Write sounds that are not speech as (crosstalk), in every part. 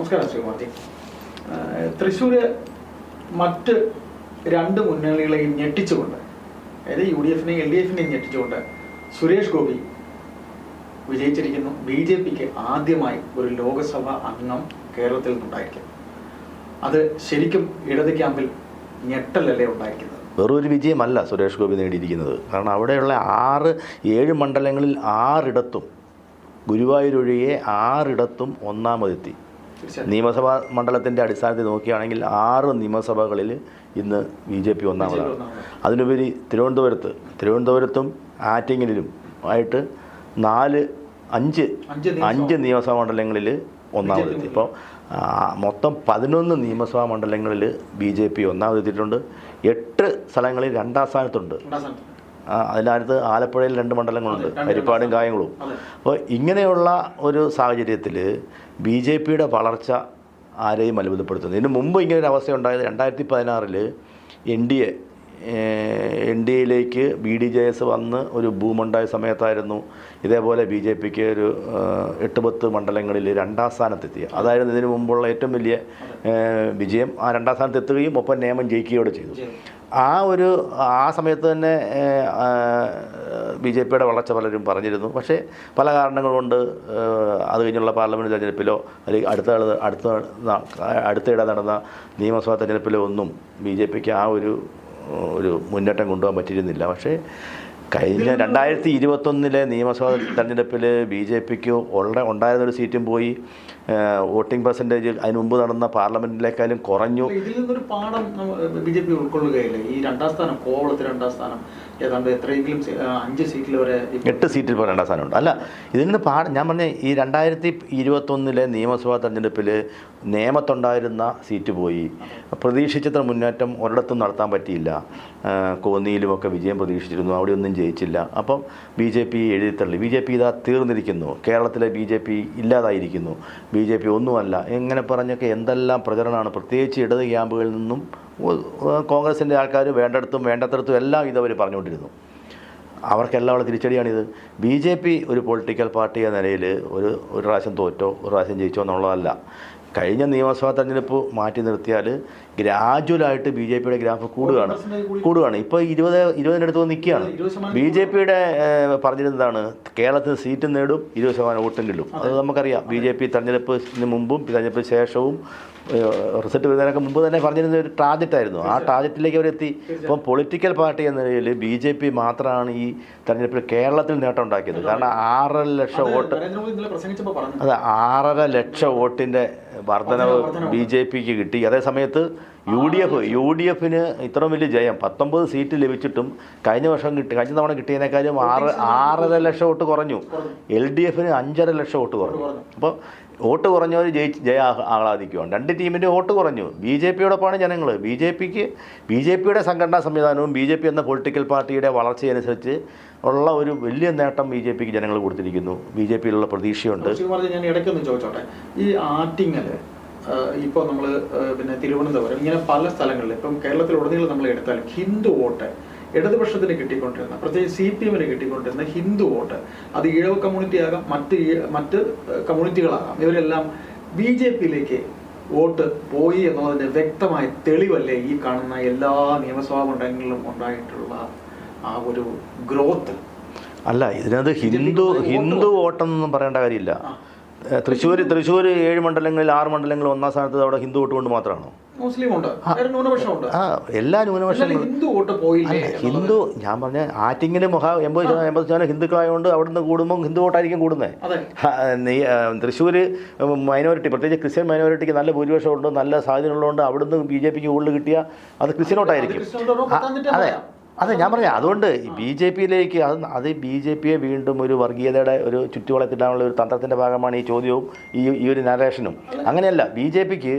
നമസ്കാരം ശ്രീകുമാർജി തൃശ്ശൂര് മറ്റ് രണ്ട് മുന്നണികളെയും ഞെട്ടിച്ചുകൊണ്ട് അതായത് യു ഡി എഫിനെയും എൽ ഡി എഫിനെയും ഞെട്ടിച്ചുകൊണ്ട് സുരേഷ് ഗോപി വിജയിച്ചിരിക്കുന്നു. ബി ജെ പിക്ക് ആദ്യമായി ഒരു ലോകസഭ അംഗം കേരളത്തിൽ നിന്നുണ്ടായിരിക്കും അത് ശരിക്കും ഇടത് ക്യാമ്പിൽ ഞെട്ടലല്ലേ ഉണ്ടായിരിക്കുന്നത്? വെറൊരു വിജയമല്ല സുരേഷ് ഗോപി നേടിയിരിക്കുന്നത്. കാരണം അവിടെയുള്ള ആറ് ഏഴ് മണ്ഡലങ്ങളിൽ ആറിടത്തും ഗുരുവായൂർ ഒഴികെ ആറിടത്തും ഒന്നാമതെത്തി. നിയമസഭാ മണ്ഡലത്തിന്റെ അടിസ്ഥാനത്തിൽ നോക്കുകയാണെങ്കിൽ ആറ് നിയമസഭകളിൽ ഇന്ന് ബി ജെ പി ഒന്നാമതാണ്. അതിനുപരി തിരുവനന്തപുരത്ത് തിരുവനന്തപുരത്തും ആറ്റിങ്ങലിലും ആയിട്ട് നാല് അഞ്ച് അഞ്ച് നിയമസഭ- അഞ്ച് നിയമസഭാ മണ്ഡലങ്ങളിൽ ഒന്നാമതെത്തി ഇപ്പോൾ മൊത്തം പതിനൊന്ന് നിയമസഭാ മണ്ഡലങ്ങളിൽ ബി ജെ പി ഒന്നാമതെത്തിയിട്ടുണ്ട് എട്ട് സ്ഥലങ്ങളിൽ രണ്ടാം സ്ഥാനത്തുണ്ട്. അതിനകത്ത് ആലപ്പുഴയിൽ രണ്ട് മണ്ഡലങ്ങളുണ്ട്. ഹരിപ്പാടും കായംകുളവും. അപ്പോൾ ഇങ്ങനെയുള്ള ഒരു സാഹചര്യത്തിൽ ബി ജെ പിയുടെ വളർച്ച ആരെയും അത്ഭുതപ്പെടുത്തുന്നു? ഇതിന് മുമ്പ് ഇങ്ങനെ ഒരു അവസ്ഥ ഉണ്ടായത് രണ്ടായിരത്തി പതിനാറിൽ N D A N D എയിലേക്ക് ബി ഡി ജെ എസ് വന്ന് ഒരു ബൂമുണ്ടായ സമയത്തായിരുന്നു ഇതേപോലെ ബി ജെ പിക്ക് ഒരു എട്ട് പത്ത് മണ്ഡലങ്ങളിൽ രണ്ടാം സ്ഥാനത്തെത്തിയ. അതായിരുന്നു ഇതിനു മുമ്പുള്ള ഏറ്റവും വലിയ വിജയം. ആ രണ്ടാം സ്ഥാനത്ത് എത്തുകയും ഒപ്പം നിയമം ജയിക്കുകയോടെ ചെയ്തു. ആ ഒരു ആ സമയത്ത് തന്നെ ബി ജെ പിയുടെ വളർച്ച പലരും പറഞ്ഞിരുന്നു. പക്ഷേ പല കാരണങ്ങൾ കൊണ്ട് അത് കഴിഞ്ഞുള്ള പാർലമെന്റ് തെരഞ്ഞെടുപ്പിലോ അല്ലെങ്കിൽ അടുത്ത അടുത്ത അടുത്തിടെ നടന്ന നിയമസഭാ തെരഞ്ഞെടുപ്പിലോ ഒന്നും ബി ജെ പിക്ക് ആ ഒരു ഒരു മുന്നേറ്റം കൊണ്ടുപോകാൻ പറ്റിയിരുന്നില്ല. പക്ഷേ കഴിഞ്ഞ രണ്ടായിരത്തി ഇരുപത്തൊന്നിലെ നിയമസഭാ തെരഞ്ഞെടുപ്പിൽ ബി ജെ പിക്ക് ഉള്ള ഉണ്ടായിരുന്നൊരു സീറ്റും പോയി വോട്ടിംഗ് പെർസെന്റേജ് അതിന് മുമ്പ് നടന്ന പാർലമെന്റിലേക്കാളും കുറഞ്ഞു. ഇതിൽ നിന്നൊരു പാഠം ബി ജെ പി ഉൾക്കൊള്ളുകയില്ല. ഈ രണ്ടാം സ്ഥാനം കോവളത്തിൽ രണ്ടാം സ്ഥാനം. ഏതാണ്ട് അഞ്ച് സീറ്റിൽ വരെ എട്ട് സീറ്റിൽ ഇപ്പോൾ രണ്ടാം സ്ഥാനമുണ്ട് അല്ല ഇതിൽ നിന്ന് പാ ഞാൻ പറഞ്ഞ ഈ രണ്ടായിരത്തി ഇരുപത്തൊന്നിലെ നിയമസഭാ തെരഞ്ഞെടുപ്പിൽ നേമത്തുണ്ടായിരുന്ന സീറ്റ് പോയി. പ്രതീക്ഷിച്ചത്ര മുന്നേറ്റം ഒരിടത്തും നടത്താൻ പറ്റിയില്ല. കോന്നിയിലുമൊക്കെ വിജയം പ്രതീക്ഷിച്ചിരുന്നു അവിടെ ഒന്നും ജയിച്ചില്ല. അപ്പം ബി ജെ പി എഴുതിത്തള്ളി ബി ജെ പി ഇതാ തീർന്നിരിക്കുന്നു. കേരളത്തിലെ ബി ജെ പി ഇല്ലാതായിരിക്കുന്നു. ബി ജെ പി ഒന്നുമല്ല. എങ്ങനെ പറഞ്ഞൊക്കെ എന്തെല്ലാം പ്രചരണമാണ് പ്രത്യേകിച്ച് ഇടത് ക്യാമ്പുകളിൽ നിന്നും കോൺഗ്രസിന്റെ ആൾക്കാർ വേണ്ടടത്തും വേണ്ടത്തിടത്തും എല്ലാം ഇതവർ പറഞ്ഞുകൊണ്ടിരുന്നു. അവർക്കെല്ലാം ഉള്ള തിരിച്ചടിയാണിത്. ബി ജെ പി ഒരു പൊളിറ്റിക്കൽ പാർട്ടി എന്ന നിലയിൽ ഒരു ഒരു പ്രാവശ്യം തോറ്റോ ഒരു പ്രാവശ്യം ജയിച്ചോ എന്നുള്ളതല്ല. കഴിഞ്ഞ നിയമസഭാ തെരഞ്ഞെടുപ്പ് മാറ്റി നിർത്തിയാൽ ഗ്രാജുവലായിട്ട് ബി ജെ പിയുടെ ഗ്രാഫ് കൂടുകയാണ് കൂടുകയാണ്. ഇപ്പോൾ ഇരുപത് ഇരുപതിനടുത്ത് നിൽക്കുകയാണ്. ബി ജെ പിയുടെ പറഞ്ഞിരുന്നതാണ് കേരളത്തിൽ സീറ്റ് നേടും ഇരുപത് ശതമാനം വോട്ടും കിട്ടും. അത് നമുക്കറിയാം. ബി ജെ പി തെരഞ്ഞെടുപ്പിന് മുമ്പും തെരഞ്ഞെടുപ്പിന് ശേഷവും റിസൾട്ട് വരുന്നതിനൊക്കെ മുമ്പ് തന്നെ പറഞ്ഞിരുന്ന ഒരു ടാർജറ്റായിരുന്നു ആ ടാർജറ്റിലേക്ക് അവരെത്തി. ഇപ്പം പൊളിറ്റിക്കൽ പാർട്ടി എന്ന നിലയിൽ ബി ജെ പി മാത്രമാണ് ഈ തെരഞ്ഞെടുപ്പിൽ കേരളത്തിൽ നേട്ടം ഉണ്ടാക്കിയത്. കാരണം ആറര ലക്ഷം വോട്ട് അതെ ആറര ലക്ഷം വോട്ടിന്റെ വർധനവ്. ബി ജെ പിക്ക് കിട്ടി. അതേ സമയത്ത് U D F U D എഫിന് ഇത്രയും വലിയ ജയം. പത്തൊമ്പത് സീറ്റ് ലഭിച്ചിട്ടും കഴിഞ്ഞ വർഷം കിട്ടി കഴിഞ്ഞ തവണ കിട്ടിയതിനേക്കാളും ആറ് ആറര ലക്ഷം വോട്ട് കുറഞ്ഞു. എൽ ഡി എഫിന് അഞ്ചര ലക്ഷം വോട്ട് കുറഞ്ഞു. അപ്പോൾ വോട്ട് കുറഞ്ഞവർ ജയിച്ച് ജയ ആഹ്ലാദിക്കുവാൻ രണ്ട് ടീമിന്റെ വോട്ട് കുറഞ്ഞു. ബി ജെ പിയോടൊപ്പമാണ് ജനങ്ങൾ ബി ജെ പിക്ക് ബി ജെ പിയുടെ സംഘടനാ സംവിധാനവും ബി ജെ പി എന്ന പൊളിറ്റിക്കൽ പാർട്ടിയുടെ വളർച്ചയനുസരിച്ച് ഉള്ള ഒരു വലിയ നേട്ടം ബി ജെ പിക്ക് ജനങ്ങൾ കൊടുത്തിരിക്കുന്നു. ബി ജെ പിയിലുള്ള പ്രതീക്ഷയുണ്ട്. ഞാൻ ഇടയ്ക്കൊന്ന് ചോദിച്ചോട്ടെ. ഈ ആറ്റിങ്ങൽ ഇപ്പോൾ നമ്മൾ പിന്നെ തിരുവനന്തപുരം ഇങ്ങനെ പല സ്ഥലങ്ങളിൽ ഇപ്പം കേരളത്തിലുടനീളം നമ്മൾ എടുത്താൽ ഹിന്ദു വോട്ട് ഇടതുപക്ഷത്തിന് കിട്ടിക്കൊണ്ടിരുന്ന പ്രത്യേകിച്ച് സി പി എമ്മിന് കിട്ടിക്കൊണ്ടിരുന്ന ഹിന്ദു വോട്ട് അത് ഈഴവ കമ്മ്യൂണിറ്റി ആകാം മറ്റ് മറ്റ് കമ്മ്യൂണിറ്റികളാകാം ഇവരെല്ലാം ബി ജെ പിയിലേക്ക് വോട്ട് പോയി എന്നതിന്റെ വ്യക്തമായ തെളിവല്ലേ ഈ കാണുന്ന എല്ലാ നിയമസഭാ മണ്ഡലങ്ങളിലും ഉണ്ടായിട്ടുള്ള ആ ഒരു ഗ്രോത്ത്? അല്ല ഇതിനകത്ത് ഹിന്ദു ഹിന്ദു വോട്ടെന്നൊന്നും പറയേണ്ട കാര്യമില്ല. തൃശ്ശൂർ തൃശ്ശൂർ ഏഴ് മണ്ഡലങ്ങളിൽ ആറ് മണ്ഡലങ്ങളിൽ ഒന്നാം സ്ഥാനത്ത് അവിടെ ഹിന്ദു വോട്ട് കൊണ്ട് മാത്രമാണോ? മുസ്ലിം ഉണ്ട്. ആ. എല്ലാ ന്യൂനപക്ഷങ്ങളും ഹിന്ദു വോട്ട് പോയില്ലേ ഹിന്ദു ഞാൻ പറഞ്ഞ ആറ്റിങ്ങിന് മഹാ എൺപത് ശതമാനം എൺപത് ശതമാനം ഹിന്ദുക്കളായതുകൊണ്ട് അവിടുന്ന് കൂടുമ്പോൾ ഹിന്ദു വോട്ടായിരിക്കും കൂടുന്നത് തൃശ്ശൂർ മൈനോറിറ്റി പ്രത്യേകിച്ച് ക്രിസ്ത്യൻ മൈനോറിറ്റിക്ക് നല്ല ഭൂരിപക്ഷം ഉണ്ട് നല്ല സാധ്യത ഉള്ളതുകൊണ്ട് അവിടുന്ന് ബി ജെ പിക്ക് കൂടുതൽ കിട്ടിയ അത് ക്രിസ്ത്യൻ വോട്ടായിരിക്കും. അതെ. അതെ ഞാൻ പറഞ്ഞ അതുകൊണ്ട് ബി ജെ പിയിലേക്ക് അത് അത് ബി ജെ പിയെ വീണ്ടും ഒരു വർഗീയതയുടെ ഒരു ചുറ്റുവളത്തിടാനുള്ള ഒരു തന്ത്രത്തിന്റെ ഭാഗമാണ് ഈ ചോദ്യവും ഈ ഈ ഒരു നരേഷനും അങ്ങനെയല്ല ബി ജെ പിക്ക്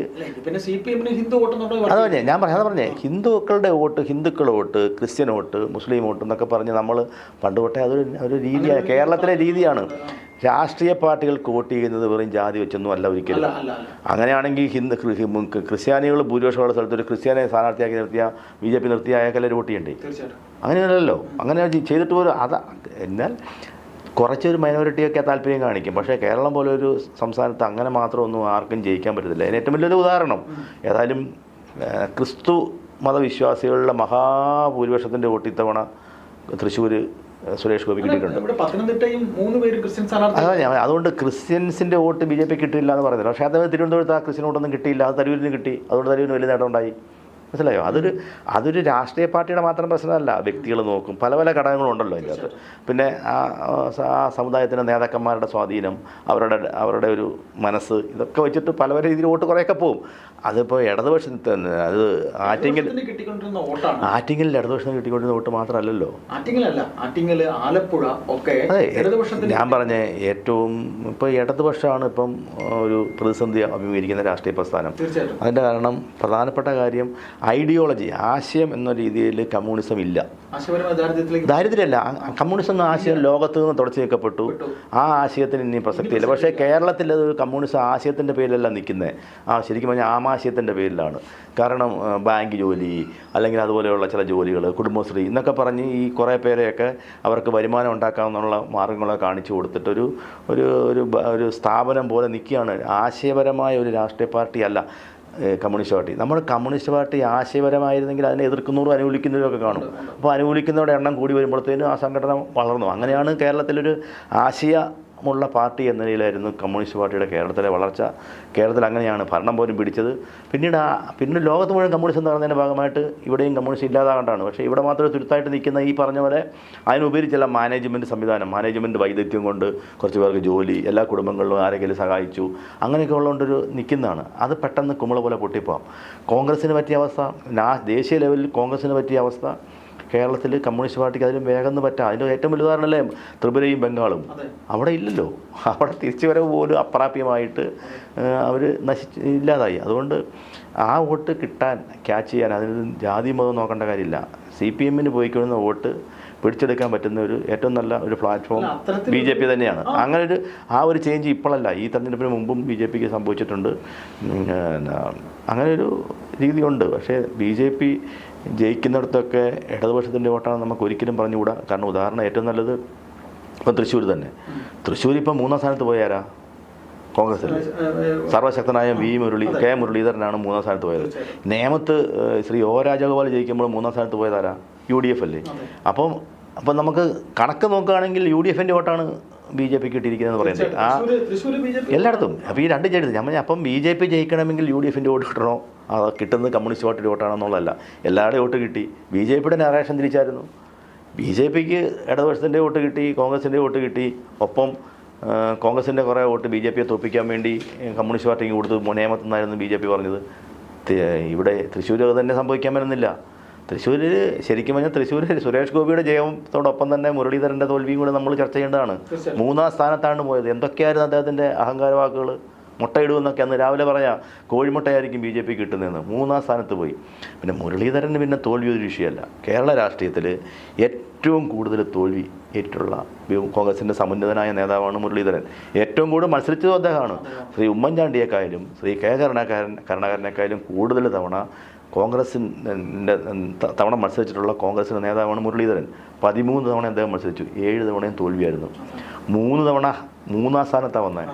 അത് പറഞ്ഞേ ഞാൻ പറഞ്ഞത് പറഞ്ഞേ ഹിന്ദുക്കളുടെ വോട്ട് ഹിന്ദുക്കളുടെ vote Christian vote Muslim vote എന്നൊക്കെ പറഞ്ഞ് നമ്മൾ പണ്ട് തൊട്ടേ അതൊരു ഒരു രീതിയാണ് കേരളത്തിലെ രീതിയാണ്. രാഷ്ട്രീയ പാർട്ടികൾക്ക് വോട്ട് ചെയ്യുന്നത് വെറും ജാതി വെച്ചൊന്നും അല്ല ഒരിക്കലും. അങ്ങനെയാണെങ്കിൽ ഹിന്ദു ക്രിസ്ത്യാനികൾ ഭൂരിപക്ഷമുള്ള സ്ഥലത്ത് ഒരു ക്രിസ്ത്യാനിയെ സ്ഥാനാർത്ഥിയാക്കി നിർത്തിയ ബി ജെ പി നിർത്തിയ അയാൾക്കെല്ലാം വോട്ട് ചെയ്യണ്ടേ? അങ്ങനെയല്ലല്ലോ. അങ്ങനെ ചെയ്തിട്ട് പോലും അത് എന്നാൽ കുറച്ചൊരു മൈനോറിറ്റിയൊക്കെ താല്പര്യം കാണിക്കും. പക്ഷേ കേരളം പോലെ ഒരു സംസ്ഥാനത്ത് അങ്ങനെ മാത്രം ഒന്നും ആർക്കും ജയിക്കാൻ പറ്റത്തില്ല. അതിന് ഏറ്റവും വലിയൊരു ഉദാഹരണം ഏതായാലും ക്രിസ്തു മതവിശ്വാസികളുടെ മഹാഭൂരിപക്ഷത്തിന്റെ വോട്ട് ഇത്തവണ തൃശ്ശൂർ സുരേഷ് ഗോപി കിട്ടിയിട്ടുണ്ട്. അതാ ഞാൻ അതുകൊണ്ട് ക്രിസ്ത്യൻസിന്റെ വോട്ട് ബി ജെ പി കിട്ടിയില്ല എന്ന് പറയുന്നത്. പക്ഷേ അദ്ദേഹം തിരുവനന്തപുരത്ത് ആ ക്രിസ്ത്യൻ വോട്ടൊന്നും കിട്ടിയില്ല. അത് തരൂരിന് കിട്ടി. അതുകൊണ്ട് തരൂരിന് വലിയ നേട്ടം ഉണ്ടായി മനസ്സിലായോ? അതൊരു അതൊരു രാഷ്ട്രീയ പാർട്ടിയുടെ മാത്രം പ്രശ്നമല്ല. വ്യക്തികൾ നോക്കും. പല പല ഘടകങ്ങളുണ്ടല്ലോ അതിന്റെ അകത്ത്. പിന്നെ ആ ആ സമുദായത്തിന്റെ നേതാക്കന്മാരുടെ സ്വാധീനം അവരുടെ അവരുടെ ഒരു മനസ്സ് ഇതൊക്കെ വെച്ചിട്ട് പല പല രീതിയിൽ വോട്ട് കുറേയൊക്കെ പോകും അതിപ്പോൾ ഇടതുപക്ഷത്തെ അത് ആറ്റിങ്ങൽ ആറ്റിങ്ങലിൽ ഇടതുപക്ഷം കിട്ടിക്കൊണ്ടിരുന്ന വോട്ട് മാത്രമല്ലല്ലോ. ആറ്റിങ്ങൽ ആലപ്പുഴ ഒക്കെ ഇടതുപക്ഷത്തിന് ഞാൻ പറഞ്ഞ ഏറ്റവും ഇപ്പോൾ ഇടതുപക്ഷമാണ് ഇപ്പം ഒരു പ്രതിസന്ധി അഭിമുഖീകരിക്കുന്ന രാഷ്ട്രീയ പ്രസ്ഥാനം. അതിന്റെ അതിന്റെ കാരണം പ്രധാനപ്പെട്ട കാര്യം ഐഡിയോളജി ആശയം എന്ന രീതിയിൽ കമ്മ്യൂണിസം ഇല്ല. ദാരിദ്ര്യമല്ല കമ്മ്യൂണിസം എന്ന ആശയം ലോകത്ത് നിന്ന് തുടച്ചു നീക്കപ്പെട്ടു. ആ ആശയത്തിന് ഇനി പ്രസക്തിയില്ല. പക്ഷേ കേരളത്തിൽ അത് കമ്മ്യൂണിസം ആശയത്തിന്റെ പേരിലല്ല നിൽക്കുന്നത് ആ ശരിക്കും പറഞ്ഞാൽ ആമാശയത്തിന്റെ പേരിലാണ്. കാരണം ബാങ്ക് ജോലി അല്ലെങ്കിൽ അതുപോലെയുള്ള ചില ജോലികൾ കുടുംബശ്രീ എന്നൊക്കെ പറഞ്ഞ് ഈ കുറേ പേരെയൊക്കെ അവർക്ക് വരുമാനം ഉണ്ടാക്കാമെന്നുള്ള മാർഗങ്ങളെ കാണിച്ചു കൊടുത്തിട്ടൊരു ഒരു ഒരു ഒരു സ്ഥാപനം പോലെ നിൽക്കുകയാണ്. ആശയപരമായ ഒരു രാഷ്ട്രീയ പാർട്ടിയല്ല. ഏഹ് കമ്മ്യൂണിസ്റ്റ് പാർട്ടി. നമ്മൾ കമ്മ്യൂണിസ്റ്റ് പാർട്ടി ആശയപരമായിരുന്നെങ്കിൽ അതിനെ എതിർക്കുന്നവരും അനുകൂലിക്കുന്നവരും ഒക്കെ കാണും. അപ്പോൾ അനുകൂലിക്കുന്നവരുടെ എണ്ണം കൂടി വരുമ്പോഴത്തേനും ആ സംഘടന വളർന്നു. അങ്ങനെയാണ് കേരളത്തിലൊരു ആശയമുള്ള പാർട്ടി എന്ന നിലയിലായിരുന്നു കമ്മ്യൂണിസ്റ്റ് പാർട്ടിയുടെ കേരളത്തിലെ വളർച്ച. കേരളത്തിൽ അങ്ങനെയാണ് ഭരണം പോലും പിടിച്ചത്. പിന്നീട് ആ പിന്നീട് ലോകത്ത് മുഴുവൻ കമ്മ്യൂണിസം നടന്നതിന്റെ ഭാഗമായിട്ട് ഇവിടെയും കമ്മ്യൂണിസ്റ്റ് ഇല്ലാതാകണ്ടാണ്. പക്ഷേ ഇവിടെ മാത്രം തുരുത്തായിട്ട് നിൽക്കുന്ന ഈ പറഞ്ഞ പോലെ അതിനുപരി ചില മാനേജ്മെന്റ് സംവിധാനം മാനേജ്മെന്റ് വൈദഗ്ധ്യം കൊണ്ട് കുറച്ച് പേർക്ക് ജോലി എല്ലാ കുടുംബങ്ങളിലും ആരെങ്കിലും സഹായിച്ചു അങ്ങനെയൊക്കെ ഉള്ളതുകൊണ്ടൊരു നിൽക്കുന്നതാണ്. അത് പെട്ടെന്ന് കുമിള പോലെ പൊട്ടിപ്പോകാം കോൺഗ്രസ്സിന് പറ്റിയ അവസ്ഥ ദേശീയ ലെവലിൽ കോൺഗ്രസ്സിന് പറ്റിയ അവസ്ഥ കേരളത്തിൽ കമ്മ്യൂണിസ്റ്റ് പാർട്ടിക്ക് അതിലും വേഗം പറ്റാം. അതിന്റെ ഏറ്റവും വലിയ ഉദാഹരണമല്ലേ ത്രിപുരയും ബംഗാളും. അവിടെ ഇല്ലല്ലോ. അവിടെ തിരിച്ചു വരവ് പോലും അപ്രാപ്യമായിട്ട് അവർ നശിച്ച് ഇല്ലാതായി. അതുകൊണ്ട് ആ വോട്ട് കിട്ടാൻ ക്യാച്ച് ചെയ്യാൻ അതിന് ജാതി മതം നോക്കേണ്ട കാര്യമില്ല. സി പി എമ്മിന് പോയിക്കൊള്ളുന്ന വോട്ട് പിടിച്ചെടുക്കാൻ പറ്റുന്ന ഒരു ഏറ്റവും നല്ല ഒരു പ്ലാറ്റ്ഫോം ബി ജെ പി തന്നെയാണ്. അങ്ങനെ ഒരു ആ ഒരു ചേഞ്ച് ഇപ്പോഴല്ല. ഈ തെരഞ്ഞെടുപ്പിന് മുമ്പും ബി ജെ പിക്ക് സംഭവിച്ചിട്ടുണ്ട്. അങ്ങനെ ഒരു രീതിയുണ്ട്. പക്ഷേ ബി ജെ പി ജയിക്കുന്നിടത്തൊക്കെ ഇടതുപക്ഷത്തിന്റെ വോട്ടാണ് നമുക്ക് ഒരിക്കലും പറഞ്ഞുകൂടാ. കാരണം ഉദാഹരണം ഏറ്റവും നല്ലത് ഇപ്പം തൃശ്ശൂർ തന്നെ. തൃശ്ശൂർ ഇപ്പം മൂന്നാം സ്ഥാനത്ത് പോയാരാ കോൺഗ്രസ്സിൽ സർവശക്തനായ വി മുരളി കെ മുരളീധരനാണ് മൂന്നാം സ്ഥാനത്ത് പോയത്. നേമത്ത് ശ്രീ ഒ രാജഗോപാൽ ജയിക്കുമ്പോൾ മൂന്നാം സ്ഥാനത്ത് പോയതാരാ യു ഡി എഫ് അല്ലേ? അപ്പം അപ്പം നമുക്ക് കണക്ക് നോക്കുകയാണെങ്കിൽ യു ഡി എഫിന്റെ വോട്ടാണ് ബി ജെ പിക്ക് കിട്ടിയിരിക്കുന്നത് പറയുന്നത് ആ എല്ലായിടത്തും. അപ്പോൾ ഈ രണ്ട് ജയിച്ചത്. ഞാൻ അപ്പം ബി ജെ പി ജയിക്കണമെങ്കിൽ യു ഡി എഫിന്റെ വോട്ട് കിട്ടണോ? കിട്ടുന്നത് കമ്മ്യൂണിസ്റ്റ് പാർട്ടിയുടെ വോട്ടാണെന്നുള്ളതല്ല. എല്ലാവരുടെയും വോട്ട് കിട്ടി. ബി ജെ പിയുടെ നാരേഷൻ തിരിച്ചായിരുന്നു. ബി ജെ പിക്ക് ഇടതുപക്ഷത്തിന്റെ വോട്ട് കിട്ടി കോൺഗ്രസിന്റെ വോട്ട് കിട്ടി. ഒപ്പം കോൺഗ്രസിന്റെ കുറേ വോട്ട് ബി ജെ പിയെ തോപ്പിക്കാൻ വേണ്ടി കമ്മ്യൂണിസ്റ്റ് പാർട്ടിക്ക് കൊടുത്ത് നിയമത്തുനിന്നായിരുന്നു ബി ജെ പി പറഞ്ഞത്. ഇവിടെ തൃശ്ശൂർ തന്നെ സംഭവിക്കാൻ പറ്റുന്നില്ല. തൃശ്ശൂരിൽ ശരിക്കും പറഞ്ഞാൽ തൃശ്ശൂർ സുരേഷ് ഗോപിയുടെ ജയത്തോടൊപ്പം തന്നെ മുരളീധരന്റെ തോൽവിയും കൂടെ നമ്മൾ ചർച്ച ചെയ്യേണ്ടതാണ്. മൂന്നാം സ്ഥാനത്താണ് പോയത്. എന്തൊക്കെയായിരുന്നു അദ്ദേഹത്തിന്റെ അഹങ്കാര വാക്കുകൾ മുട്ടയിടുമെന്നൊക്കെ അന്ന് രാവിലെ പറയാം കോഴിമുട്ടയായിരിക്കും ബി ജെ പി കിട്ടുന്നതെന്ന്. മൂന്നാം സ്ഥാനത്ത് പോയി. പിന്നെ മുരളീധരന് പിന്നെ തോൽവി ഒരു വിഷയമല്ല. കേരള രാഷ്ട്രീയത്തിൽ ഏറ്റവും കൂടുതൽ തോൽവി ഏറ്റുള്ള കോൺഗ്രസിന്റെ സമുന്നതനായ നേതാവാണ് മുരളീധരൻ. ഏറ്റവും കൂടുതൽ മത്സരിച്ചതും അദ്ദേഹമാണ്. ശ്രീ ഉമ്മൻചാണ്ടിയേക്കായാലും ശ്രീ കെ കരുണാകരൻ കരുണാകരനേക്കായാലും കൂടുതൽ തവണ കോൺഗ്രസിന്റെ തവണ മത്സരിച്ചിട്ടുള്ള കോൺഗ്രസിന്റെ നേതാവാണ് മുരളീധരൻ. പതിമൂന്ന് തവണ അദ്ദേഹം മത്സരിച്ചു. ഏഴ് തവണയും തോൽവിയായിരുന്നു. മൂന്ന് തവണ മൂന്നാം സ്ഥാനത്താണ് വന്നത്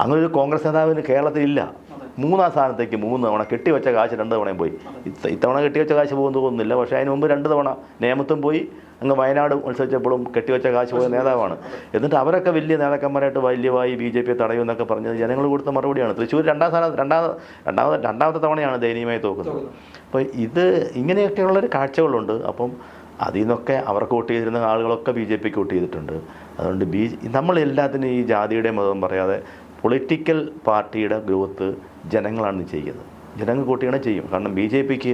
അങ്ങനെ ഒരു കോൺഗ്രസ് നേതാവിന് കേരളത്തിൽ ഇല്ല മൂന്നാം സ്ഥാനത്തേക്ക് മൂന്ന് തവണ കെട്ടിവെച്ച കാശ് രണ്ട് തവണയും പോയി. ഇത്ത- ഇത്തവണ കെട്ടിവെച്ച കാശ് പോകുന്നു തോന്നുന്നില്ല. പക്ഷേ അതിന് മുമ്പ് രണ്ട് തവണ നേമത്തും പോയി. അങ്ങ് വയനാട് മത്സരിച്ചപ്പോഴും കെട്ടിവെച്ച കാശ് പോയ നേതാവാണ്. എന്നിട്ട് അവരൊക്കെ വലിയ നേതാക്കന്മാരായിട്ട് വലിയവായി ബി ജെ പിയെ തടയുമെന്നൊക്കെ പറഞ്ഞത് ജനങ്ങൾ കൊടുത്ത മറുപടിയാണ്. തൃശ്ശൂർ രണ്ടാം സ്ഥാനം രണ്ടാമത് രണ്ടാമത് രണ്ടാമത്തെ തവണയാണ് ദയനീയമായി തോക്കുന്നത്. അപ്പോൾ ഇത് ഇങ്ങനെയൊക്കെയുള്ളൊരു കാഴ്ചകളുണ്ട്. അപ്പം അതിൽ നിന്നൊക്കെ അവർക്ക് വോട്ട് ചെയ്തിരുന്ന ആളുകളൊക്കെ ബി ജെ പിക്ക് വോട്ട് ചെയ്തിട്ടുണ്ട്. അതുകൊണ്ട് ബി നമ്മളെല്ലാത്തിനും ഈ ജാതിയുടെ മതം പറയാതെ പൊളിറ്റിക്കൽ പാർട്ടിയുടെ ഗ്രോത്ത് ജനങ്ങളാണ് ചെയ്യുന്നത്. ജനങ്ങൾ കൂട്ടിയാണ് ചെയ്യും. കാരണം ബി ജെ പിക്ക്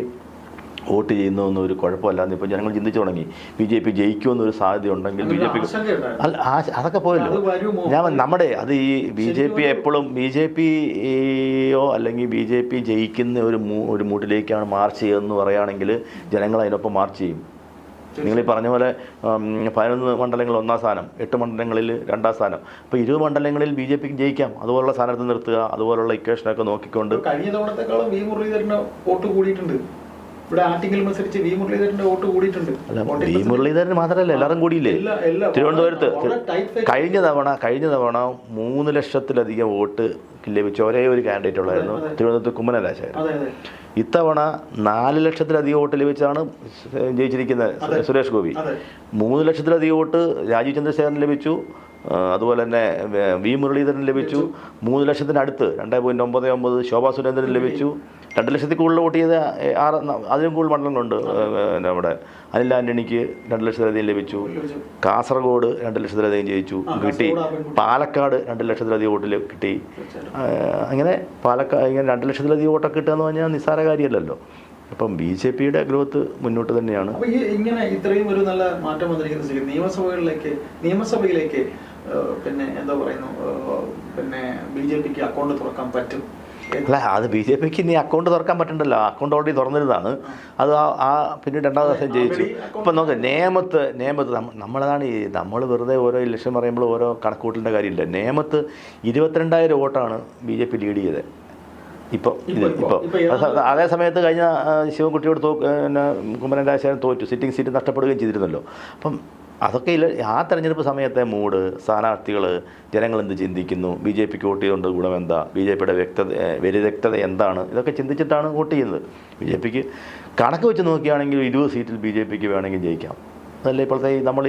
വോട്ട് ചെയ്യുന്നതൊന്നും ഒരു കുഴപ്പമല്ലാന്ന് ഇപ്പോൾ ജനങ്ങൾ ചിന്തിച്ചു തുടങ്ങി. ബി ജെ പി ജയിക്കുമെന്നൊരു സാധ്യത ഉണ്ടെങ്കിൽ ബി ജെ പി അല്ല ആ അതൊക്കെ പോയല്ലോ. ഞാൻ നമ്മുടെ അത് ഈ ബി ജെ പി എപ്പോഴും ബി ജെ പിയോ അല്ലെങ്കിൽ ബി ജെ പി ജയിക്കുന്ന ഒരു മൂ ഒരു മൂട്ടിലേക്കാണ് മാർച്ച് ചെയ്യുന്നതെന്ന് പറയുകയാണെങ്കിൽ ജനങ്ങൾ അതിനൊപ്പം മാർച്ച് ചെയ്യും. നിങ്ങൾ ഈ പറഞ്ഞ പോലെ പതിനൊന്ന് മണ്ഡലങ്ങൾ ഒന്നാം സ്ഥാനം എട്ട് മണ്ഡലങ്ങളിൽ രണ്ടാം സ്ഥാനം. അപ്പോൾ ഇരുപത് മണ്ഡലങ്ങളിൽ ബി ജെ പിക്ക് ജയിക്കാം. അതുപോലുള്ള സ്ഥാനത്ത് നിർത്തുക അതുപോലുള്ള ഇക്വേഷനൊക്കെ നോക്കിക്കൊണ്ട് കഴിഞ്ഞ തവണത്തെക്കാളും വി വോട്ട് കൂടിയിട്ടുണ്ട്. ഇവിടെ ആറ്റിങ്ങൽ മത്സരിച്ച് വി മുരളീധരന്റെ വോട്ട് കൂടിയിട്ടുണ്ട്. വി മുരളീധരൻ മാത്രമല്ല എല്ലാവരും കൂടിയില്ലേ? തിരുവനന്തപുരത്ത്. കഴിഞ്ഞ തവണ കഴിഞ്ഞ തവണ മൂന്ന് ലക്ഷത്തിലധികം വോട്ട് ലഭിച്ച ഒരേ ഒരു കാൻഡിഡേറ്റ് ഉള്ളായിരുന്നു. തിരുവനന്തപുരത്ത് കുമ്മനരാശായിരുന്നു ഇത്തവണ നാല് ലക്ഷത്തിലധികം വോട്ട് ലഭിച്ചാണ് ജയിച്ചിരിക്കുന്നത് സുരേഷ് ഗോപി. മൂന്ന് ലക്ഷത്തിലധികം വോട്ട് രാജീവ് ചന്ദ്രശേഖരൻ ലഭിച്ചു. അതുപോലെ തന്നെ വി മുരളീധരൻ ലഭിച്ചു. മൂന്ന് ലക്ഷത്തിനടുത്ത് രണ്ട് പോയിന്റ് ഒമ്പത് ഒമ്പത് ശോഭാ സുരേന്ദ്രൻ ലഭിച്ചു. രണ്ട് ലക്ഷത്തിൽ കൂടുതൽ വോട്ട് ചെയ്ത ആറ് അതിലും കൂടുതൽ മണ്ഡലങ്ങളുണ്ട് നമ്മുടെ അനിൽ ആന്റണിക്ക് രണ്ട് ലക്ഷത്തിലധികം ലഭിച്ചു. കാസർഗോഡ് രണ്ട് ലക്ഷത്തിലധികം ജയിച്ചു കിട്ടി. പാലക്കാട് രണ്ട് ലക്ഷത്തിലധികം വോട്ടിൽ കിട്ടി. അങ്ങനെ പാലക്കാട് ഇങ്ങനെ രണ്ട് ലക്ഷത്തിലധികം വോട്ടൊക്കെ കിട്ടുക എന്ന് പറഞ്ഞാൽ നിസ്സാര കാര്യമല്ലല്ലോ. അപ്പം ബി ജെ പിയുടെ ഗ്രോത്ത് മുന്നോട്ട് തന്നെയാണ്. ഇങ്ങനെ ഇത്രയും ഒരു നല്ല മാറ്റം വന്നിരിക്കുന്ന നിയമസഭകളിലേക്ക് നിയമസഭയിലേക്ക് പിന്നെ എന്താ പറയുന്നു പിന്നെ ബി ജെ പിക്ക് അക്കൗണ്ട് തുറക്കാൻ പറ്റും. അല്ല അത് ബി ജെ പിക്ക് ഇനി അക്കൗണ്ട് തുറക്കാൻ പറ്റണ്ടല്ലോ. Account already തുറന്നിരുന്നതാണ്. അത് ആ ആ പിന്നെ രണ്ടാം ദിവസം ജയിച്ചു. ഇപ്പം നോക്ക് നേമത്ത് നേമത്ത് നമ്മ- നമ്മളതാണ് ഈ നമ്മൾ വെറുതെ ഓരോ ഇലക്ഷൻ പറയുമ്പോൾ ഓരോ കണക്കൂട്ടലിന്റെ കാര്യമില്ല? നേമത്ത് ഇരുപത്തിരണ്ടായിരം വോട്ടാണ് ബി ജെ പി ലീഡ് ചെയ്തത്. ഇപ്പോൾ ഇത് ഇപ്പൊ- ഇപ്പൊ- ഇപ്പോൾ അതേ സമയത്ത് കഴിഞ്ഞ ശിവൻകുട്ടിയോട് തോ പിന്നെ കുമ്മനം രാജശേഖരൻ തോറ്റു. സിറ്റിംഗ് സീറ്റ് നഷ്ടപ്പെടുകയും ചെയ്തിരുന്നല്ലോ. അപ്പം അതൊക്കെ ആ തെരഞ്ഞെടുപ്പ് സമയത്തെ മൂഡ് സ്ഥാനാർത്ഥികൾ ജനങ്ങൾ എന്ത് ചിന്തിക്കുന്നു? ബി ജെ പിക്ക് വോട്ട് ചെയ്തുകൊണ്ട് ഗുണം എന്താ? ബി ജെ പിയുടെ വ്യക്തത വ്യതിരക്തത എന്താണ്? ഇതൊക്കെ ചിന്തിച്ചിട്ടാണ് വോട്ട് ചെയ്യുന്നത്. ബി ജെ പിക്ക് കണക്ക് വെച്ച് നോക്കുകയാണെങ്കിൽ ഇരുപത് സീറ്റിൽ ബി ജെ പിക്ക് വേണമെങ്കിൽ ജയിക്കാം. അതല്ല ഇപ്പോഴത്തെ നമ്മൾ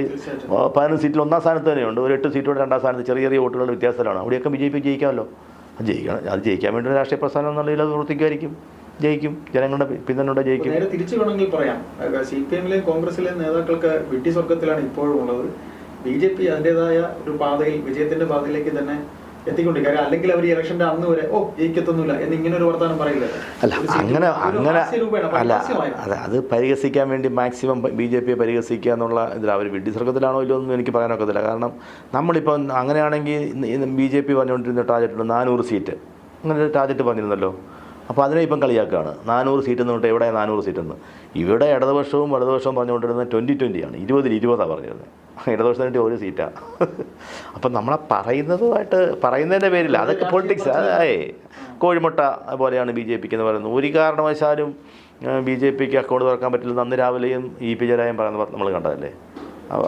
പതിനൊന്ന് സീറ്റിൽ ഒന്നാം സ്ഥാനത്ത് തന്നെയുണ്ട്. ഒരു എട്ട് സീറ്റോടെ രണ്ടാം സ്ഥാനത്ത് ചെറിയ ചെറിയ വോട്ടുകളുടെ വ്യത്യാസത്തിലാണ്. അവിടെയൊക്കെ ബി ജെ പി ജയിക്കാമല്ലോ. ജയിക്കണം. അത് ജയിക്കാൻ വേണ്ടി രാഷ്ട്രീയ പ്രസ്ഥാനം എന്നുള്ളതിൽ അത് പ്രവർത്തിക്കുമായിരിക്കും. ജയിക്കും ജനങ്ങളുടെ പിന്തുണയുടെ ജയിക്കും. നേരെ തിരിച്ചു വേണമെങ്കിൽ പറയാം. സി പി എമ്മിലെയും കോൺഗ്രസിലെയും നേതാക്കൾക്ക് വിട്ടി സ്വർഗത്തിലാണ് ഇപ്പോഴും ഉള്ളത്. ബി ജെ പി അതിന്റെതായ ഒരു പാതയിൽ വിജയത്തിന്റെ പാതയിലേക്ക് തന്നെ എത്തിക്കൊണ്ടിരിക്കുക അല്ലെങ്കിൽ അവർ ഇലക്ഷന്റെ അന്ന് വരെ ഓ ജയിക്കത്തൊന്നുമില്ല എന്ന് ഇങ്ങനെ ഒരു വർത്തമാനം പറയില്ല. അല്ല അങ്ങനെ അങ്ങനെ അല്ല അല്ല അത് പരിഹസിക്കാൻ വേണ്ടി മാക്സിമം ബി ജെ പിയെ പരിഹസിക്കുക എന്നുള്ള ഇതിൽ അവർ വിഡ്ഢി സർഗത്തിലാണോ ഇല്ലോ ഒന്നും എനിക്ക് പറയാനൊക്കത്തില്ല കാരണം നമ്മളിപ്പം അങ്ങനെയാണെങ്കിൽ ബി ജെ പി പറഞ്ഞുകൊണ്ടിരുന്ന ടാർജറ്റ് നാനൂറ് സീറ്റ്. അങ്ങനെ ടാർജറ്റ് പറഞ്ഞിരുന്നല്ലോ അപ്പോൾ അതിനെ ഇപ്പം കളിയാക്കുകയാണ്. നാനൂറ് സീറ്റ് എന്ന് പറഞ്ഞിട്ട് എവിടെ നാനൂറ് സീറ്റ് എന്ന്? ഇവിടെ ഇടതുപക്ഷവും വലതുപക്ഷവും പറഞ്ഞുകൊണ്ടിരുന്നത് ട്വന്റി ട്വന്റിയാണ് ഇരുപതിൽ ഇരുപതാണ് പറഞ്ഞിരുന്നത്. ഇടതുപക്ഷത്തിന് ഒരു സീറ്റാണ് (laughs) അപ്പം നമ്മളെ പറയുന്നതുമായിട്ട് പറയുന്നതിന്റെ പേരില്ല. അതൊക്കെ പൊളിറ്റിക്സ് അതായേ കോഴിമുട്ട പോലെയാണ് ബി ജെ പിക്ക് എന്ന് പറയുന്നത്. ഒരു കാരണവശാലും ബി ജെ പിക്ക് അക്കൗണ്ട് തുറക്കാൻ പറ്റില്ലെന്ന് അന്ന് രാവിലെയും ഇ പി ജയരാജൻ പറയുന്നത് നമ്മൾ കണ്ടതല്ലേ?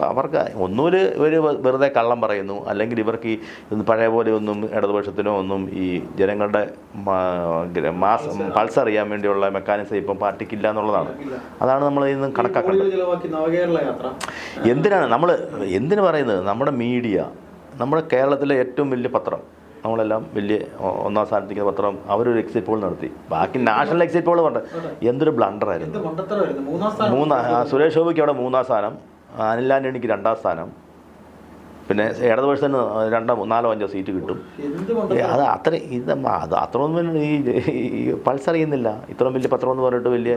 അവർക്ക് ഒന്നൂൽ ഇവർ വെറുതെ കള്ളം പറയുന്നു. അല്ലെങ്കിൽ ഇവർക്ക് ഈ പഴയ പോലെ ഒന്നും ഇടതുപക്ഷത്തിനോ ഒന്നും ഈ ജനങ്ങളുടെ മാസ് പൾസ് അറിയാൻ വേണ്ടിയുള്ള മെക്കാനിസം ഇപ്പം പാർട്ടിക്കില്ല എന്നുള്ളതാണ്. അതാണ് നമ്മൾ ഇന്ന് യാത്ര. എന്തിനാണ് നമ്മൾ എന്തിനു പറയുന്നത്? നമ്മുടെ മീഡിയ നമ്മുടെ കേരളത്തിലെ ഏറ്റവും വലിയ പത്രം നമ്മളെല്ലാം വലിയ ഒന്നാം സ്ഥാനത്തിരിക്കുന്ന പത്രം അവരൊരു എക്സിറ്റ് പോൾ നടത്തി. ബാക്കി നാഷണൽ എക്സിറ്റ് പോൾ പറഞ്ഞ എന്തൊരു ബ്ലണ്ടറായിരുന്നു മൂന്നാം സുരേഷ് ഗോപിക്ക് അവിടെ മൂന്നാം സ്ഥാനം. അനിൽ ആന്റണിക്ക് രണ്ടാം സ്ഥാനം. പിന്നെ ഇടതുപക്ഷത്തിന് രണ്ടോ നാലോ അഞ്ചോ സീറ്റ് കിട്ടും. എന്ത് അത് അത്ര ഇത് അത് അത്രയൊന്നും ഈ ഈ പൾസ് അറിയുന്നില്ല ഇത്രയും വലിയ പത്രം എന്ന് പറഞ്ഞിട്ട് വലിയ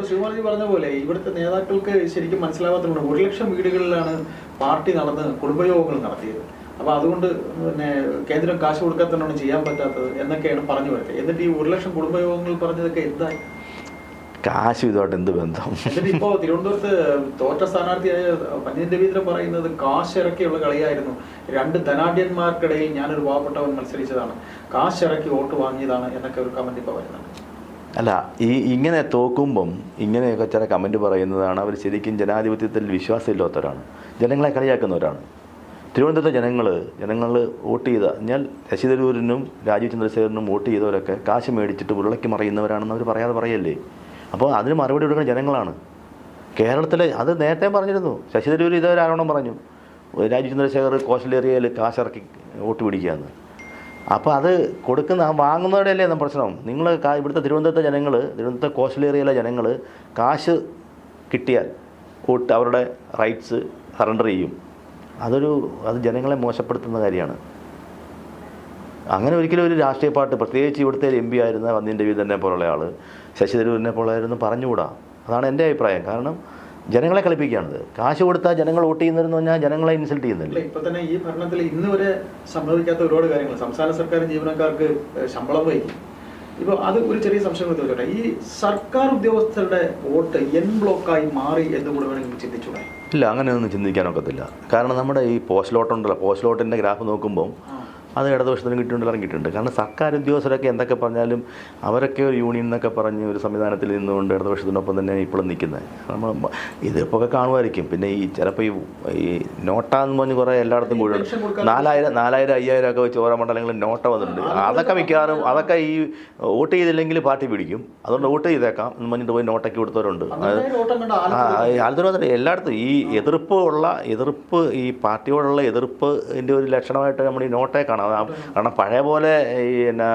പറഞ്ഞ പോലെ ഇവിടുത്തെ നേതാക്കൾക്ക് ശരിക്കും മനസ്സിലാവാത്തതുകൊണ്ട് ഒരു ലക്ഷം വീടുകളിലാണ് പാർട്ടി നടന്ന് കുടുംബയോഗങ്ങൾ നടത്തിയത്. അപ്പൊ അതുകൊണ്ട് പിന്നെ കേന്ദ്രം കാശ് കൊടുക്കാത്തതുകൊണ്ടാണ് ചെയ്യാൻ പറ്റാത്തത് എന്നൊക്കെയാണ് പറഞ്ഞു വരുന്നത്. എന്നിട്ട് ഈ ഒരു ലക്ഷം കുടുംബയോഗങ്ങൾ പറഞ്ഞതൊക്കെ എന്തായി? കാശ് ഇതുമായിട്ട് എന്ത് ബന്ധം? ഇപ്പോ തിരുവനന്തപുരത്ത് തോറ്റ സ്ഥാനാർത്ഥിയായ പന്യൻ രവീന്ദ്രൻ പറയുന്നത് കാശ് ഇറക്കിയുള്ള കളിയായിരുന്നു. രണ്ട് ധനാഢ്യന്മാർക്കിടയിൽ ഞാനൊരു പാവപ്പെട്ടവൻ മത്സരിച്ചതാണ്. കാശ് ഇറക്കി വോട്ട് വാങ്ങിയതാണ് എന്നൊക്കെ ഒരു കമന്റ് ഇപ്പൊ വരുന്നുണ്ട്. അല്ല ഈ ഇങ്ങനെ തോക്കുമ്പം ഇങ്ങനെയൊക്കെ ചില കമന്റ് പറയുന്നതാണ് അവർ ശരിക്കും ജനാധിപത്യത്തിൽ വിശ്വാസമില്ലാത്തവരാണ്. ജനങ്ങളെ കളിയാക്കുന്നവരാണ്. തിരുവനന്തപുരത്തെ ജനങ്ങൾ ജനങ്ങൾ വോട്ട് ചെയ്ത ഞാൻ ശശി തരൂരിനും രാജീവ് ചന്ദ്രശേഖരനും വോട്ട് ചെയ്തവരൊക്കെ കാശ് മേടിച്ചിട്ട് ഉരുളയ്ക്ക് മറിയുന്നവരാണെന്ന് അവർ പറയാതെ പറയല്ലേ? അപ്പോൾ അതിന് മറുപടി കൊടുക്കുന്ന ജനങ്ങളാണ്. കേരളത്തിലെ അത് നേരത്തെ പറഞ്ഞിരുന്നു. ശശി തരൂർ ആരോണം പറഞ്ഞു രാജീവ് ചന്ദ്രശേഖർ കോശലേറിയയിൽ കാശിറക്കി വോട്ട് പിടിക്കുകയെന്ന് അപ്പോൾ അത് കൊടുക്കുന്ന ആ വാങ്ങുന്നവരുടെ അല്ലേ പ്രശ്നം. നിങ്ങൾ ഇവിടുത്തെ തിരുവനന്തപുരത്തെ ജനങ്ങൾ തിരുവനന്തപുരത്തെ കോശലേറിയയിലെ ജനങ്ങൾ കാശ് കിട്ടിയാൽ വോട്ട് അവരുടെ റൈറ്റ്സ് സറണ്ടർ ചെയ്യും. അതൊരു അത് ജനങ്ങളെ മോശപ്പെടുത്തുന്ന കാര്യമാണ്. അങ്ങനെ ഒരിക്കലും ഒരു രാഷ്ട്രീയ പാർട്ടി പ്രത്യേകിച്ച് ഇവിടുത്തെ എം പി ആയിരുന്ന വന്നിന്റെ വീതന്നെ പോലുള്ള ആൾ ശശി തരൂരിനെ പോലായിരുന്നു പറഞ്ഞുകൂടാ? അതാണ് എന്റെ അഭിപ്രായം. കാരണം ജനങ്ങളെ കളിപ്പിക്കുകയാണത്. കാശ് കൊടുത്താൽ ജനങ്ങൾ വോട്ട് ചെയ്യുന്നതെന്ന് പറഞ്ഞാൽ ജനങ്ങളെ ഇൻസൾട്ട് ചെയ്യുന്നില്ല? ഇപ്പൊ തന്നെ ഈ ഭരണത്തിൽ ഇന്ന് വരെ സംഭവിക്കാത്ത ഒരുപാട് കാര്യങ്ങൾ. സംസ്ഥാന സർക്കാർ ജീവനക്കാർക്ക് ശമ്പളം വൈകി ഇപ്പൊ അത് ഒരു ചെറിയ സംശയം വെച്ചോട്ടെ ചോദിച്ചോട്ടെ ഈ സർക്കാർ ഉദ്യോഗസ്ഥരുടെ വോട്ട് എൻ ബ്ലോക്കായി മാറി എന്ന് കൂടെ വേണമെങ്കിൽ ചിന്തിച്ചൂടെ? ഇല്ല അങ്ങനെയൊന്നും ചിന്തിക്കാനൊക്കത്തില്ല കാരണം നമ്മുടെ ഈ പോസ്റ്റ് ലോട്ട് ഉണ്ടല്ലോ പോസ്റ്റ് ലോട്ടിന്റെ ഗ്രാഫ് നോക്കുമ്പം ആ. അത് ഇടതുപക്ഷത്തിന് കിട്ടിയിട്ടുണ്ട് ഇറങ്ങിയിട്ടുണ്ട്. കാരണം സർക്കാർ ഉദ്യോഗസ്ഥരൊക്കെ എന്തൊക്കെ പറഞ്ഞാലും അവരൊക്കെ ഒരു യൂണിയൻ എന്നൊക്കെ പറഞ്ഞ് ഒരു സംവിധാനത്തിൽ നിന്നുകൊണ്ട് ഇടതുപക്ഷത്തിനൊപ്പം തന്നെ ഇപ്പോഴും നിൽക്കുന്നത്. നമ്മൾ ഇതിപ്പോൾ കാണുമായിരിക്കും. പിന്നെ ഈ ചിലപ്പോൾ ഈ ഈ നോട്ടാന്ന് പറഞ്ഞ് കുറേ എല്ലായിടത്തും കൂടെ. നാലായിരം നാലായിരം അയ്യായിരം ഒക്കെ വെച്ച് ഓരോ മണ്ഡലങ്ങളിൽ നോട്ട വന്നിട്ടുണ്ട്. അതൊക്കെ മിക്കവാറും അതൊക്കെ ഈ വോട്ട് ചെയ്തില്ലെങ്കിൽ പാർട്ടി പിടിക്കും. അതുകൊണ്ട് വോട്ട് ചെയ്തേക്കാം എന്ന് പറഞ്ഞിട്ട് പോയി നോട്ടൊക്കെ കൊടുത്തവരുണ്ട്. അത് പന്ത്രണ്ടായിരം വോട്ടം കണ്ട ആ ആലപ്പുഴ ഈ ആലത്തൂർ മാത്രമല്ല എല്ലായിടത്തും ഈ എതിർപ്പ് ഉള്ള എതിർപ്പ് ഈ പാർട്ടിയോടുള്ള എതിർപ്പിന്റെ ഒരു ലക്ഷണമായിട്ട് നമ്മൾ ഈ നോട്ടയെ കാണാം. ആ- കാരണം പഴയ പോലെ ഈ പിന്നെ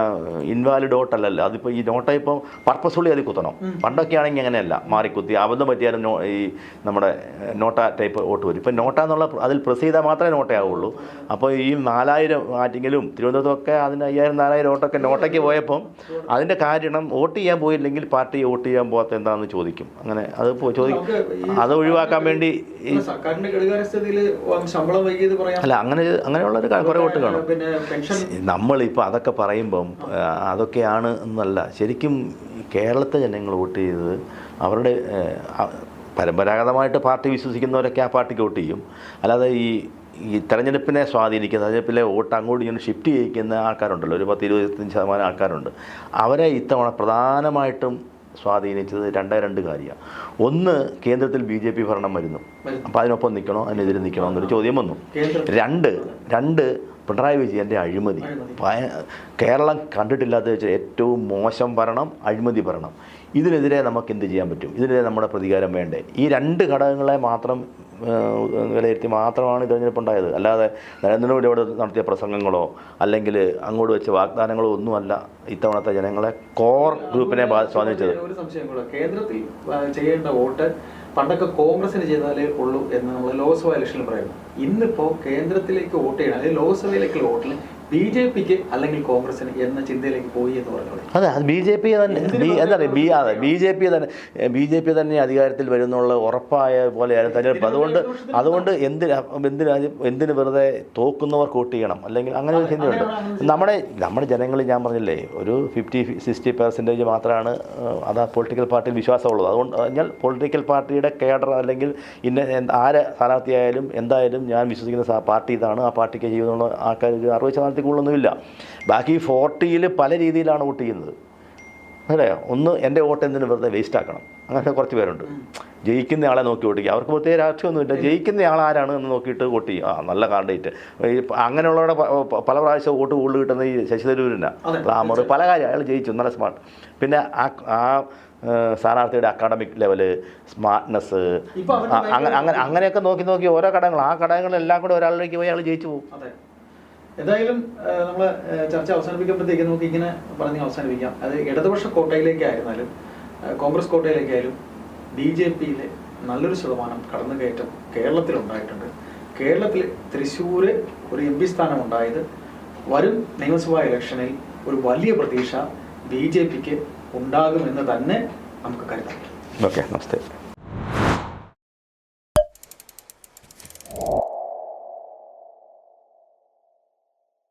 ഇൻവാലിഡ് വോട്ടല്ലല്ലോ അതിപ്പോൾ ഈ നോട്ട ഇപ്പോൾ പർപ്പസ്ഫുള്ളി അതിൽ കുത്തണം. പണ്ടൊക്കെ ആണെങ്കിൽ അങ്ങനെയല്ല മാറിക്കുത്തി. അബദ്ധം പറ്റിയാലും നോ ഈ നമ്മുടെ നോട്ട ടൈപ്പ് വോട്ട് വരും. ഇപ്പം നോട്ട എന്നുള്ള അതിൽ പ്രസ് ചെയ്താൽ മാത്രമേ നോട്ടയാവുള്ളൂ അപ്പോൾ ഈ നാലായിരം ആറ്റിങ്ങിലും തിരുവനന്തപുരത്തൊക്കെ അതിന് അയ്യായിരം നാലായിരം ഓട്ടൊക്കെ നോട്ടയ്ക്ക് പോയപ്പം അതിന്റെ കാരണം വോട്ട് ചെയ്യാൻ പോയില്ലെങ്കിൽ പാർട്ടി വോട്ട് ചെയ്യാൻ പോകാത്ത എന്താണെന്ന് ചോദിക്കും. അങ്ങനെ അത് ചോദിക്കും. അത് ഒഴിവാക്കാൻ വേണ്ടി അല്ല, അങ്ങനെ അങ്ങനെയുള്ള ഒരു കുറേ വോട്ട് കാണും. പിന്നെ നമ്മളിപ്പോൾ അതൊക്കെ പറയുമ്പം അതൊക്കെയാണ് എന്നല്ല. ശരിക്കും കേരളത്തെ ജനങ്ങൾ വോട്ട് ചെയ്തത് അവരുടെ പരമ്പരാഗതമായിട്ട് പാർട്ടി വിശ്വസിക്കുന്നവരൊക്കെ ആ പാർട്ടിക്ക് വോട്ട് ചെയ്യും. അല്ലാതെ ഈ ഈ തെരഞ്ഞെടുപ്പിനെ സ്വാധീനിക്കുന്ന തെരഞ്ഞെടുപ്പിലെ വോട്ട് അങ്ങോട്ട് ഇങ്ങനെ ഷിഫ്റ്റ് ചെയ്യിക്കുന്ന ആൾക്കാരുണ്ടല്ലോ. ഒരു പത്ത് ഇരുപത്തഞ്ച് ശതമാനം ആൾക്കാരുണ്ട്. അവരെ ഇത്തവണ പ്രധാനമായിട്ടും സ്വാധീനിച്ചത് രണ്ടേ രണ്ട് കാര്യമാണ്. ഒന്ന് കേന്ദ്രത്തിൽ ബി ജെ പി ഭരണം വരുന്നു. അപ്പോൾ അതിനൊപ്പം നിൽക്കണോ? അതിനെതിരെ നിൽക്കണോ എന്നൊരു ചോദ്യം വന്നു. രണ്ട് രണ്ട് പിണറായി വിജയന്റെ അഴിമതി. കേരളം കണ്ടിട്ടില്ലാത്ത വെച്ചാൽ ഏറ്റവും മോശം ഭരണം അഴിമതി ഭരണം. ഇതിനെതിരെ നമുക്ക് എന്ത് ചെയ്യാൻ പറ്റും? ഇതിനെതിരെ നമ്മുടെ പ്രതികാരം വേണ്ടേ? ഈ രണ്ട് ഘടകങ്ങളെ മാത്രം വിലയിരുത്തി മാത്രമാണ് ഈ തെരഞ്ഞെടുപ്പ് ഉണ്ടായത്. അല്ലാതെ നരേന്ദ്രമോദി അവിടെ നടത്തിയ പ്രസംഗങ്ങളോ അല്ലെങ്കിൽ അങ്ങോട്ട് വെച്ച വാഗ്ദാനങ്ങളോ ഒന്നുമല്ല ഇത്തവണത്തെ ജനങ്ങളെ കോർ ഗ്രൂപ്പിനെ സ്വാധീനിച്ചത്. ഒരു സംശയം കേന്ദ്രത്തിൽ ചെയ്യേണ്ട വോട്ട് പണ്ടൊക്കെ കോൺഗ്രസിന് ചെയ്താലേ ഉള്ളൂ എന്ന് നമ്മൾ ലോക്സഭ ഇലക്ഷനിൽ പറയുന്നു. ഇന്നിപ്പോ കേന്ദ്രത്തിലേക്ക് വോട്ട് ചെയ്യണം. അല്ലെങ്കിൽ ലോക്സഭയിലേക്കുള്ള വോട്ടിൽ ബി ജെ പിക്ക് അല്ലെങ്കിൽ കോൺഗ്രസിന് എന്ന ചിന്തയിലേക്ക് പോയി എന്ന് പറഞ്ഞത് അതെ അത് ബി ജെ പി തന്നെ. എന്താ പറയുക ബി അതെ ബി ജെ പി തന്നെ ബി ജെ പി തന്നെ അധികാരത്തിൽ വരുന്നുള്ള ഉറപ്പായ പോലെയായിരുന്നു തെരഞ്ഞെടുപ്പ് അതുകൊണ്ട് അതുകൊണ്ട് എന്തിന് എന്തിന് എന്തിന് വെറുതെ തോക്കുന്നവർക്ക് വോട്ട് ചെയ്യണം? അല്ലെങ്കിൽ അങ്ങനെ ഒരു ചിന്തയുണ്ട്. നമ്മുടെ നമ്മുടെ ജനങ്ങൾ ഞാൻ പറഞ്ഞില്ലേ ഒരു ഫിഫ്റ്റി സിക്സ്റ്റി പെർസെന്റേജ് മാത്രമാണ് അത് ആ പൊളിറ്റിക്കൽ പാർട്ടിയിൽ വിശ്വാസമുള്ളത്. അതുകൊണ്ട് ഞാൻ പൊളിറ്റിക്കൽ പാർട്ടിയുടെ കേഡർ അല്ലെങ്കിൽ ഇന്ന ആരെ സ്ഥാനാർത്ഥിയായാലും എന്തായാലും ഞാൻ വിശ്വസിക്കുന്ന പാർട്ടി ഇതാണ്. ആ പാർട്ടിക്ക് ചെയ്യുന്നുള്ള ആൾക്കാർ ഒരു അറുപത് ശതമാനത്തിൽ കൂടുതലൊന്നുമില്ല. ബാക്കി ഫോർട്ടിയിൽ പല രീതിയിലാണ് വോട്ട് ചെയ്യുന്നത്. അല്ലേ? ഒന്ന് എന്റെ വോട്ട് എന്തിനും വെറുതെ വേസ്റ്റ് ആക്കണം. അങ്ങനെ കുറച്ച് പേരുണ്ട്. ജയിക്കുന്ന ആളെ നോക്കി വോട്ട് ചെയ്യുക. അവർക്ക് പ്രത്യേക രാഷ്ട്രീയമൊന്നുമില്ല. ജയിക്കുന്ന ആൾ ആരാണ് എന്ന് നോക്കിയിട്ട് വോട്ട് ചെയ്യും ആ നല്ല കാൻഡിഡേറ്റ്. ഈ അങ്ങനെയുള്ളവരുടെ പല പ്രാവശ്യം വോട്ട് കൂടുതൽ കിട്ടുന്ന ഈ ശശി തരൂരിനാ. ഗ്ലാമർ പല കാര്യം അയാൾ ജയിച്ചു. നല്ല സ്മാർട്ട്. പിന്നെ ആ ആ സ്ഥാനാർത്ഥിയുടെ അക്കാഡമിക് ലെവൽ സ്മാർട്ട്നെസ് അങ്ങനെ അങ്ങനെ അങ്ങനെയൊക്കെ നോക്കി നോക്കി ഓരോ ഘടകങ്ങൾ ആ ഘടകങ്ങളെല്ലാം കൂടെ ഒരാളിലേക്ക് പോയി അയാൾ ജയിച്ചു പോകും. എന്തായാലും നമ്മൾ ചർച്ച അവസാനിപ്പിക്കുമ്പോഴത്തേക്ക് നമുക്ക് ഇങ്ങനെ പറഞ്ഞ് അവസാനിപ്പിക്കാം. അത് ഇടതുപക്ഷ കോട്ടയിലേക്കായിരുന്നാലും കോൺഗ്രസ് കോട്ടയിലേക്കായാലും ബി ജെ പിയിലെ നല്ലൊരു ശതമാനം കടന്നുകയറ്റം കേരളത്തിൽ ഉണ്ടായിട്ടുണ്ട് കേരളത്തിൽ തൃശ്ശൂർ ഒരു എം പി സ്ഥാനം ഉണ്ടായത് വരും നിയമസഭാ ഇലക്ഷനിൽ ഒരു വലിയ പ്രതീക്ഷ ബി ജെ പിക്ക് ഉണ്ടാകുമെന്ന് തന്നെ നമുക്ക് കരുതാം. ഓക്കെ നമസ്തേ.